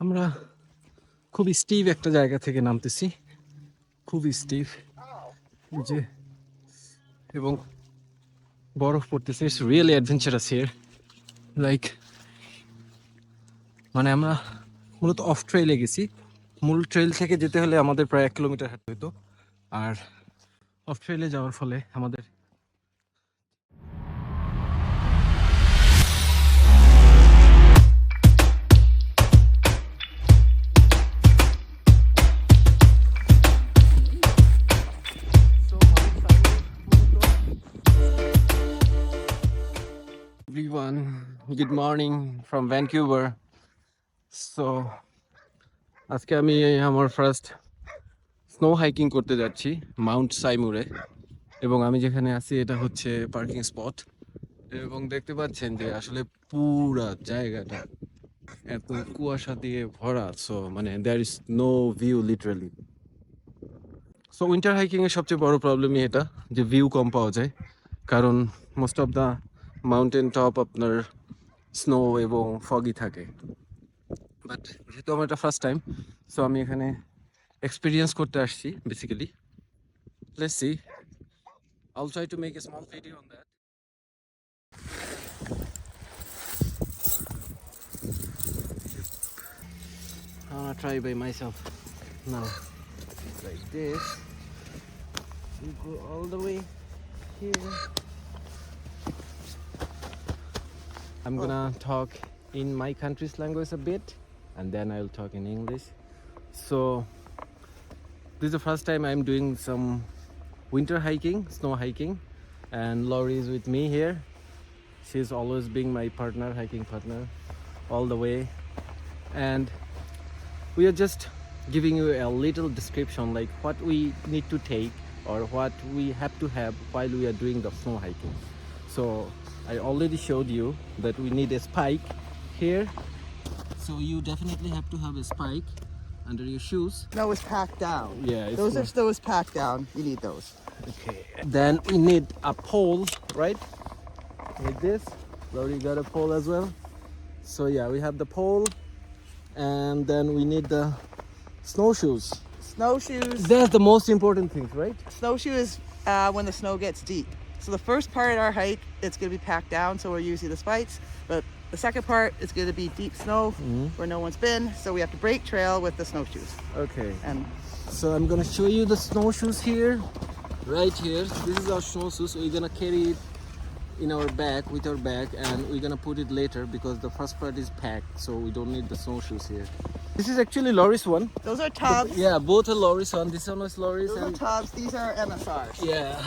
আমরা খুব স্টিভ একটা জায়গা থেকে নামতেছি। খুব স্টিভ যে, এবং বরফ পড়তেছে। It's really adventurous here like মানে আমরা মূলত অফ ট্রেলে গেছি। মূল ট্রেল থেকে যেতে হলে আমাদের প্রায় এক কিলোমিটার হাঁটতে হতো আর অফ ট্রেলে যাওয়ার ফলে আমাদের good morning from Vancouver. So, আজকে আমি আমার ফার্স্ট স্নো হাইকিং করতে যাচ্ছি মাউন্ট সাইমুরে এবং আমি যেখানে আছি এটা হচ্ছে পার্কিং স্পট এবং দেখতে পাচ্ছেন যে আসলে পুরা জায়গাটা এত কুয়াশা দিয়ে ভরা সো মানে there is no view literally so winter hiking এর সবচেয়ে বড় প্রবলেমই এটা, যে ভিউ কম পাওয়া যায়। কারণ most of the mountain top আপনার স্নো এবং ফগি থাকে বাট যেহেতু আমার এটা ফার্স্ট টাইম সো আমি এখানে এক্সপিরিয়েন্স করতে আসছি basically let's see try to make a small video on that I'm gonna try by myself now. Like this. You go all the way here. I'm gonna talk in my country's language a bit and then I'll talk in English. So, this is the first time I'm doing some winter hiking, snow hiking, and Laurie is with me here. She's always being my partner, hiking partner, all the way. And we are just giving you a little description like what we need to take or what we have to have while we are doing the snow hiking. So I already showed you that we need a spike here. So you definitely have to have a spike under your shoes. No, it's packed down. Yeah, it's those are not- those packed down. You need those. Okay. Then we need a pole, right? Like this. We already got a pole as well. So yeah, we have the pole, and then we need the snowshoes. Snowshoes. That's the most important thing, right? Snowshoe is uh, when the snow gets deep. So the first part of our hike, it's going to be packed down, so we're using the spikes. But the second part is going to be deep snow mm-hmm. where no one's been, so we have to break trail with the snowshoes. Okay. And So I'm gonna show you the snowshoes here, right here. This is our snowshoes. We're gonna carry it in our bag with our bag, and we're gonna put it later because the first part is packed, so we don't need the snowshoes here. This is actually Laurie's one. those are tubs. Yeah, both are Laurie's one. This one is Laurie's, Those are and tubs. These are MSRs. yeah,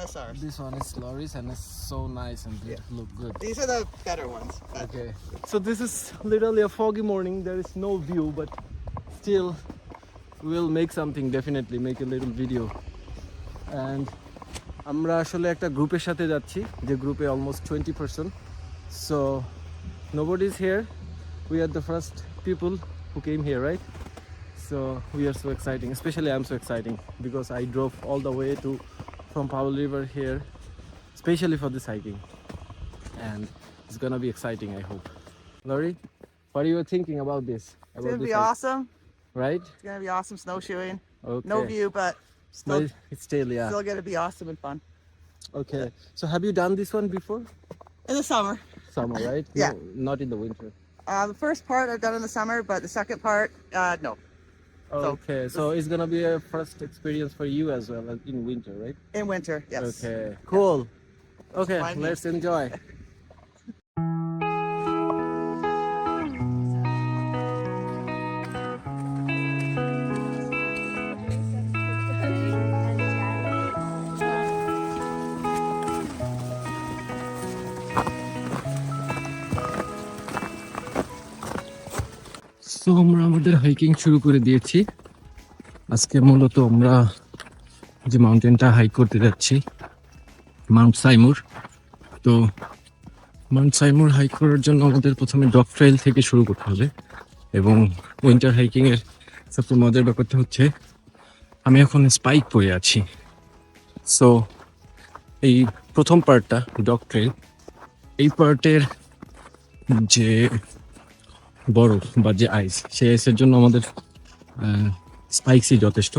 MSRs. this one is Laurie's, and it's so nice and beautiful. Look good. These are the better ones. But Okay. So this is literally a foggy morning. There is no view, but still, we'll make something. Definitely make a little video. And আমরা আসলে একটা গ্রুপের সাথে যাচ্ছি যে গ্রুপে almost twenty person so nobody is here we are the first people who came here right So we are so exciting, especially I'm so exciting because I drove all the way to from Powell River here, especially for this hiking, and it's gonna be exciting. I hope. Laurie, what are you thinking about this? it's About to this be hike? awesome. right? It's to be awesome snowshoeing. Okay. No view, but still, But it's still yeah. still to be awesome and fun. Okay. So have you done this one before? In the summer. Summer, right? Yeah. No, not in the winter. Uh, the first part I've done in the summer, but the second part, uh, no. So, Okay. So it's gonna be a first experience for you as well uh, in winter, right? In winter, yes. Okay, cool. Okay, Fine. let's enjoy. আমরা আমাদের hiking শুরু করে দিয়েছি। আজকে মূলত আমরা যে মাউন্টেনটা hike করতে যাচ্ছি মাউন্ট সাইমুর তো মাউন্ট সাইমুর হাইক করার জন্য আমাদের প্রথমে ডগ ট্রেল থেকে শুরু করতে হবে এবং উইন্টার হাইকিংয়ের সবচেয়ে মজার ব্যাপারটা হচ্ছে, আমি এখন স্পাইক পরে আছি। সো এই প্রথম পার্টটা ডগ ট্রেল এই পার্টের যে বরফ বা যে আইস সেই আইসের জন্য আমাদের স্পাইক্সই যথেষ্ট।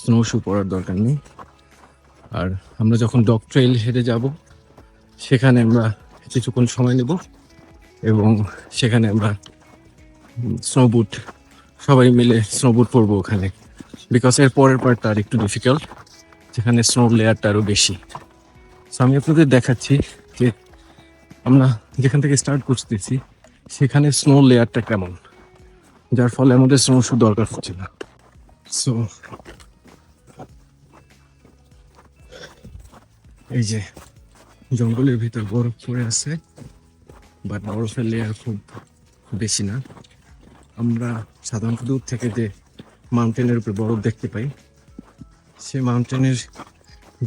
স্নো শু পরার দরকার নেই। আর আমরা যখন ডগ ট্রেইল হেঁটে যাব, সেখানে আমরা কিছুক্ষণ সময় নেব এবং সেখানে আমরা স্নো বুট সবাই মিলে স্নো বুট পরবো ওখানে। বিকজ এর পরের পার্টটা আর একটু ডিফিকাল্ট যেখানে স্নো লেয়ারটা আরও বেশি। সো আমি আপনাদের দেখাচ্ছি যে আমরা যেখান থেকে স্টার্ট করতেছি সেখানে স্নো লেয়ারটা কেমন? যার ফলে আমাদের স্নো শু দরকার হচ্ছে না। সো এই যে জঙ্গলের ভিতর বরফ পড়ে আছে বাট বরফের লেয়ার খুব বেশি না। আমরা সাধারণত দূর থেকে যে মাউন্টেনের উপরে বরফ দেখতে পাই সে মাউন্টেনের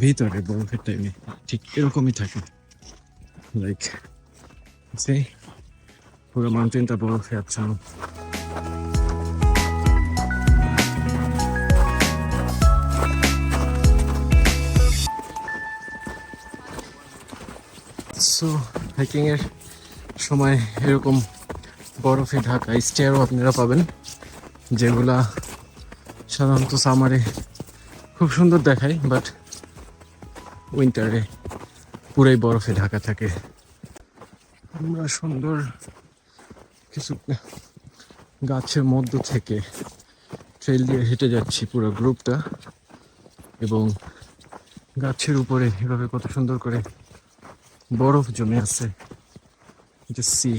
ভিতরে বরফের টাইমে ঠিক এরকমই থাকে। লাইক সেই পুরো মাউন্টেনটা বরফে আচ্ছন্ন সো হাইকিং এর সময় এরকম বরফে ঢাকা স্টেয়ারও আপনারা পাবেন, যেগুলা সাধারণত সামারে খুব সুন্দর দেখায় বাট উইন্টারে পুরাই বরফে ঢাকা থাকে। আমরা সুন্দর কিছু গাছের মধ্য থেকে ট্রেল দিয়ে হেঁটে যাচ্ছি পুরো গ্রুপটা এবং গাছের উপরে এভাবে কত সুন্দর করে বরফ জমে আছে। সি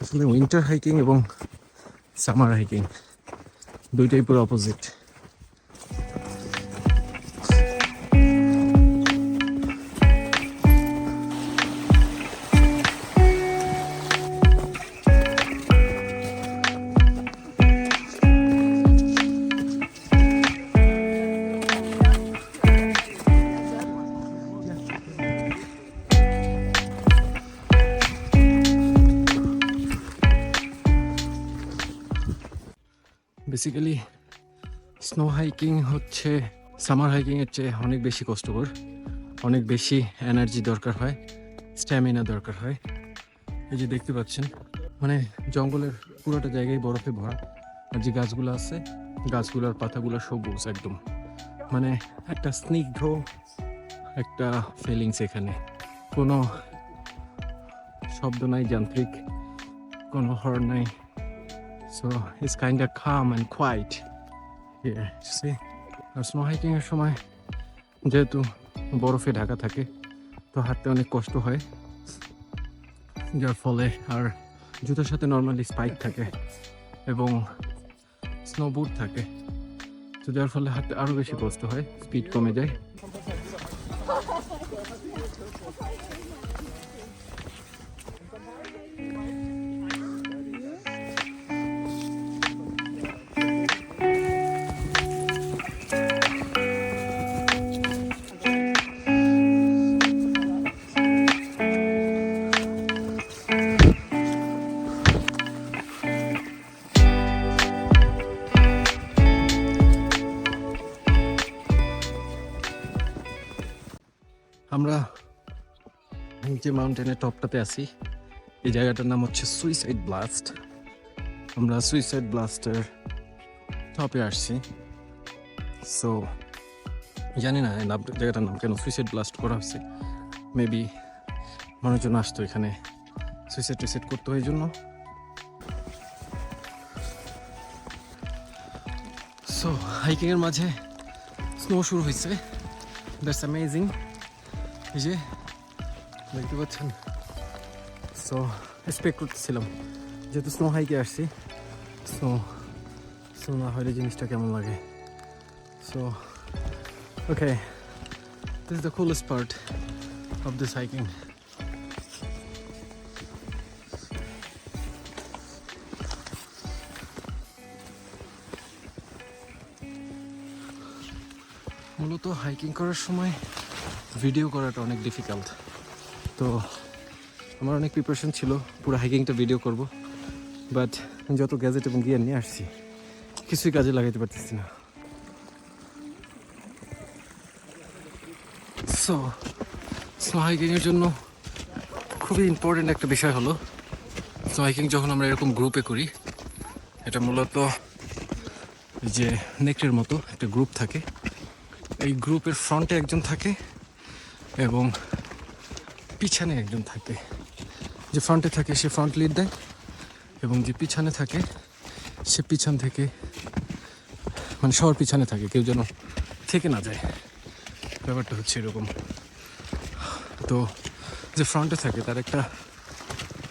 আসলে উইন্টার হাইকিং এবং সামার হাইকিং দুইটাই পুরো অপোজিট বেসিক্যালি স্নো হাইকিং হচ্ছে সামার হাইকিংয়ের চেয়ে অনেক বেশি কষ্টকর, অনেক বেশি এনার্জি দরকার হয় স্ট্যামিনা দরকার হয়। এই যে দেখতে পাচ্ছেন মানে জঙ্গলের পুরোটা জায়গায় বরফে ভরা, আর যে গাছগুলো আছে, গাছগুলোর পাতাগুলো সবুজ একদম। মানে একটা স্নিগ্ধ একটা ফিলিংস এখানে। কোনো শব্দ নাই, যান্ত্রিক, কোনো হর্ন নাই। It's kind of calm and quiet here. See? আর স্নো হাইকিং এর সময় যেহেতু বরফে ঢাকা থাকে, তো হাঁটতে অনেক কষ্ট হয় যার ফলে আর জুতোর সাথে নর্মালি স্পাইক থাকে এবং স্নো বুট থাকে তো যার ফলে হাঁটতে আরও বেশি কষ্ট হয় স্পিড কমে যায় যে মাউন্টেনের টপটাতে আছি, এই জায়গাটার নাম হচ্ছে সুইসাইড ব্লাস্ট আমরা সুইসাইড ব্লাস্টের টপে আসছি। সো জানি না নাম- জায়গাটার নাম কেন সুইসাইড ব্লাস্ট করা হচ্ছে মেবি মানুষজন আসতো এখানে সুইসাইড টুইসাইড করতে এই জন্য। সো হাইকিংয়ের মাঝে স্নো শুরু হয়েছে। দ্যাটস অ্যামেজিং এই যে দেখতে পাচ্ছেন? সো এক্সপেক্ট করতেছিলাম যেহেতু স্নো হাইকে আসছি সো স্নো না হলে জিনিসটা কেমন লাগে? So okay this the coolest part of this hiking মূলত হাইকিং করার সময় ভিডিও করাটা অনেক ডিফিকাল্ট তো আমার অনেক প্রিপারেশন ছিল। পুরো হাইকিংটা ভিডিও করব। বাট আমি যত গ্যাজেট এবং গিয়ার নিয়ে আসছি, কিছুই কাজে লাগাইতে পারতেছি না। সো স্নো হাইকিংয়ের জন্য খুবই ইম্পর্টেন্ট একটা বিষয় হলো। তো হাইকিং যখন আমরা এরকম গ্রুপে করি, এটা মূলত যে নেকটের মতো একটা গ্রুপ থাকে। এই গ্রুপের ফ্রন্টে একজন থাকে এবং পিছনে একজন থাকে। যে ফ্রন্টে থাকে, সে ফ্রন্ট লিড দেয় এবং যে পিছনে থাকে, সে পিছন থেকে মানে সবার পিছনে থাকে, কেউ যেন থেকে না যায়। ব্যাপারটা হচ্ছে এরকম। তো যে ফ্রন্টে থাকে, তার একটা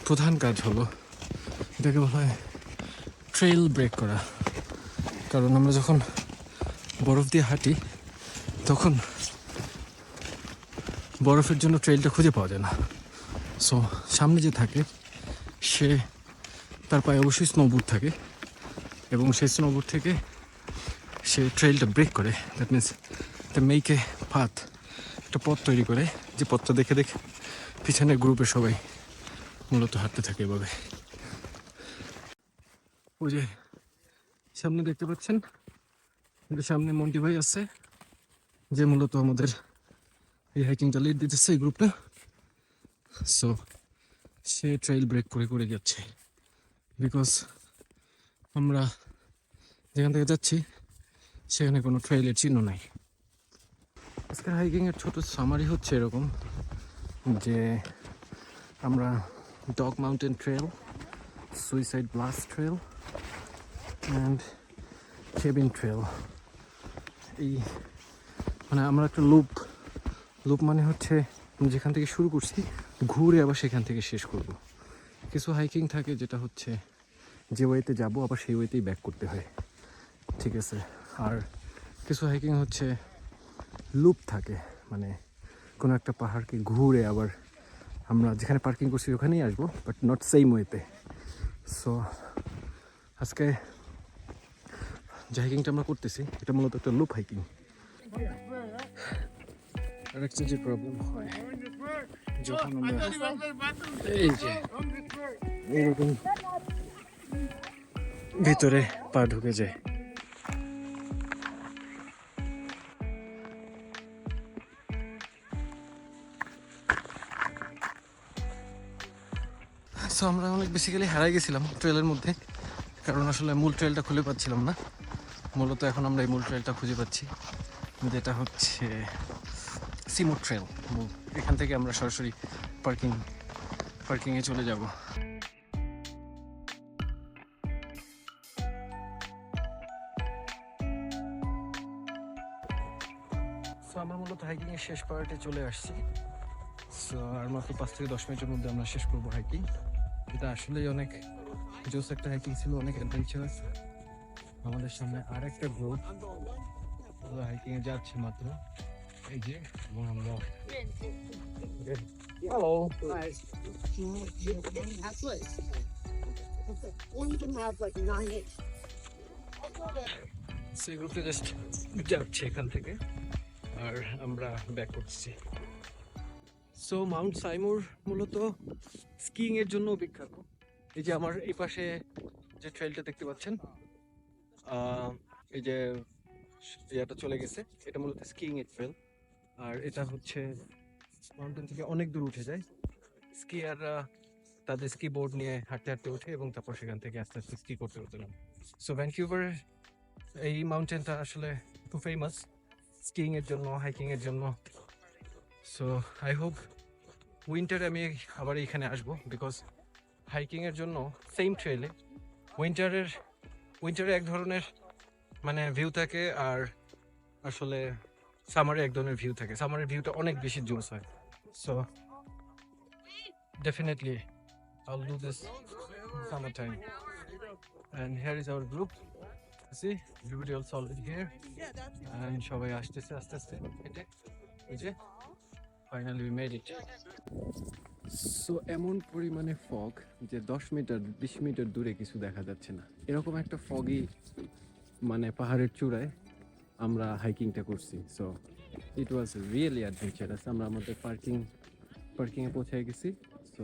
প্রধান কাজ হলো এটাকে বলা হয় ট্রেল ব্রেক করা। কারণ আমরা যখন বরফ দিয়ে হাঁটি, তখন বরফের জন্য ট্রেলটা খুঁজে পাওয়া যায় না। সো সামনে যে থাকে, সে তার পায়ে অবশ্যই স্নোবুট থাকে এবং সেই স্নোবুট থেকে সে ট্রেলটা ব্রেক করে। দ্যাট মিনস দ্য মেইকে পাথ একটা পথ তৈরি করে, যে পথটা দেখে দেখে পিছনের গ্রুপে সবাই মূলত হাঁটতে থাকে এভাবে। ওই যে সামনে দেখতে পাচ্ছেন? সামনে মন্টি ভাই আছে, যে মূলত আমাদের এই হাইকিংটা লিড দিতেছে এই গ্রুপটা সো সে ট্রেইল ব্রেক করে করে যাচ্ছে। বিকজ আমরা যেখান থেকে যাচ্ছি, সেখানে কোনো ট্রেইলের চিহ্ন নাই। আজকের হাইকিংয়ের ছোট সামারি হচ্ছে এরকম যে আমরা dog mountain trail suicide blast trail and cabin trail এই মানে আমরা একটা লুপ লুপ মানে হচ্ছে যেখান থেকে শুরু করছি, ঘুরে আবার সেখান থেকে শেষ করব। কিছু হাইকিং থাকে যেটা হচ্ছে যে ওয়েতে যাব, আবার সেই ওয়েতেই ব্যাক করতে হয়। ঠিক আছে? আর কিছু হাইকিং হচ্ছে লুপ থাকে মানে কোনো একটা পাহাড়কে ঘুরে আবার আমরা যেখানে পার্কিং করছি ওখানেই আসব বাট নট সেম ওয়েতে সো আজকে যে হাইকিংটা আমরা করতেছি, এটা মূলত একটা লুপ হাইকিং একটা প্রবলেম হয়, যখন আমরা এই যে, এইরকম ভিতরে পা ঢুকে যায়। সো আমরা অনেক বেসিক্যালি হারাই গেছিলাম ট্রেলের মধ্যে, কারণ আসলে মূল ট্রেলটা খুঁজে পাচ্ছিলাম না। মূলত এখন আমরা এই মূল ট্রেলটা খুঁজে পাচ্ছি। যেটা হচ্ছে সিমো ট্রেল এখান থেকে আমরা সরাসরি পার্কিং পার্কিংয়ে চলে যাব। সো আমরা মূলত হাইকিংয়ের শেষ পার্টে চলে আসছি। সো আর মাত্র পাঁচ থেকে দশ মিনিটের মধ্যে আমরা শেষ করব হাইকিং এটা আসলেই অনেক জোস একটা হাইকিং ছিল, অনেক অ্যাডভেঞ্চার আমাদের সামনে আর একটা গ্রুপ হাইকিং এ যাচ্ছে মাত্র। এই যে এবং আমরা hello One can have like nine inch. সেই গ্রুপটা জাস্ট যাচ্ছে এখান থেকে আর আমরা ব্যাক করছি। সো মাউন্ট সাইমুর মূলত স্কিইং এর জন্য বিখ্যাত। এই যে আমার এই পাশে যে ট্রেলটা দেখতে পাচ্ছেন এই যে ইয়েটা চলে গেছে এটা মূলত স্কিইং এর ট্রেল আর এটা হচ্ছে মাউন্টেন থেকে অনেক দূর উঠে যায়। স্কিয়াররা তাদের স্কি বোর্ড নিয়ে হাঁটতে হাঁটতে ওঠে এবং তারপর সেখান থেকে আস্তে আস্তে স্কি করতে করতে নামে। সো ভ্যানকিউভারের এই মাউন্টেনটা আসলে খুব ফেমাস স্কিইং এর জন্য হাইকিং এর জন্য সো আই হোপ উইন্টারে আমি আবার এখানে আসব বিকজ হাইকিং এর জন্য সেম ট্রেলে উইন্টারের উইন্টারে এক ধরনের মানে ভিউ থাকে আর আসলে সামারে এক ধরনের ভিউ থাকে। সামারের ভিউটা অনেক বেশি জোস হয়। So definitely will do this summer time and here is our group. See, everybody else already here. And সবাই আসতেছে আস্তে আস্তে হেঁটে এই যে finally we made it so এমন পরিমাণে ফগ যে দশ মিটার বিশ মিটার দূরে কিছু দেখা যাচ্ছে না। এরকম একটা ফগই মানে পাহাড়ের চূড়ায় আমরা হাইকিংটা করছি। So it was really adventurous আমরা আমাদের পার্কিং পার্কিংয়ে পৌঁছে গেছি। সো